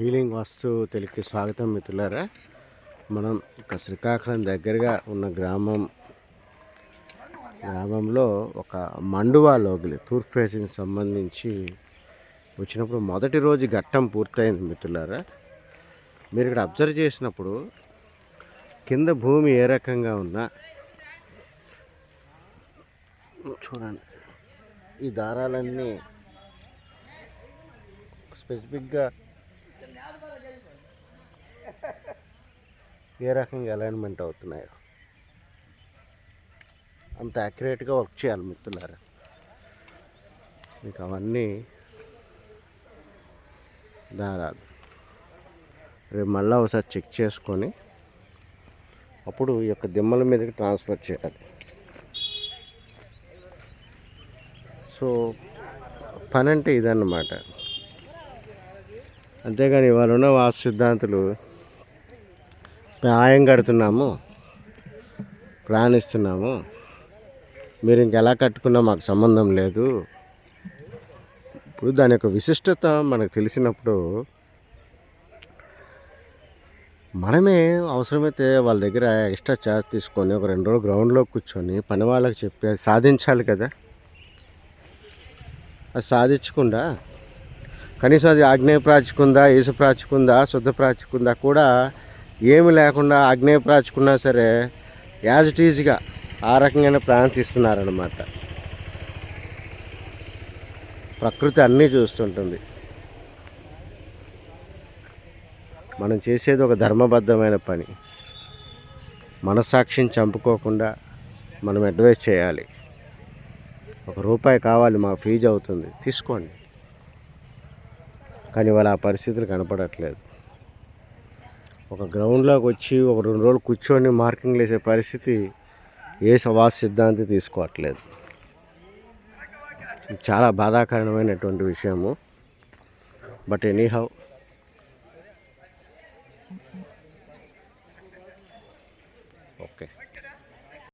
Healing వాస్తు తెలికి స్వాగతం మిత్రులారా. మనం ఇక శ్రీకాకుళం దగ్గరగా ఉన్న గ్రామం గ్రామంలో ఒక మండువా లోగిలి తూర్పు ఫేసింగ్ సంబంధించి వచ్చినప్పుడు మొదటి రోజు ఘట్టం పూర్తయింది మిత్రులారా. మీరు ఇక్కడ అబ్జర్వ్ చేసినప్పుడు కింద భూమి ఏ రకంగా ఉన్నా చూడండి ఈ దారాలన్నీ స్పెసిఫిక్గా ఏ రకంగా అలైన్మెంట్ అవుతున్నాయో. అంత యాక్యురేట్గా వర్క్ చేయాలి మిత్రులారా. మీకు అవన్నీ దారాలు. రేపు మళ్ళీ ఒకసారి చెక్ చేసుకొని అప్పుడు ఈ యొక్క దిమ్మల మీదకి ట్రాన్స్ఫర్ చేయాలి. సో పని అంటే ఇదన్నమాట. అంతేగాని ఇవాళ ఉన్న వాస్తు సిద్ధాంతులు న్యాయం కడుతున్నాము ప్రాణిస్తున్నాము. మీరు ఇంకెలా కట్టుకున్నా మాకు సంబంధం లేదు. ఇప్పుడు దాని యొక్క విశిష్టత మనకు తెలిసినప్పుడు మనమే అవసరమైతే వాళ్ళ దగ్గర ఎక్స్ట్రా ఛార్జ్ తీసుకొని ఒక రెండు రోజులు గ్రౌండ్లో కూర్చొని పని వాళ్ళకి చెప్పి అది సాధించాలి కదా. అది సాధించకుండా కనీసం అది ఆగ్నేయ ప్రాచుకుందా ఈశ ప్రాచుకుందా శుద్ధ ప్రాచుకుందా కూడా ఏమి లేకుండా ఆగ్నేయ ప్రాచుకున్నా సరే యాజ్ ఇట్ ఈజ్గా ఆ రకంగానే ప్లాన్స్ ఇస్తున్నారనమాట ప్రకృతి అన్నీ చూస్తుంటుంది. మనం చేసేది ఒక ధర్మబద్ధమైన పని. మనస్సాక్షిని చంపుకోకుండా మనం అడ్వైస్ చేయాలి. ఒక రూపాయి కావాలి మా ఫీజు అవుతుంది. తీసుకోండి. కానీ వాళ్ళ ఆ పరిస్థితులు కనపడట్లేదు. ఒక గ్రౌండ్లోకి వచ్చి ఒక రెండు రోజులు కూర్చొని మార్కింగ్ వేసే పరిస్థితి ఏ సవాస్ సిద్ధాంతి తీసుకోవట్లేదు. చాలా బాధాకరమైనటువంటి విషయము. But anyhow okay.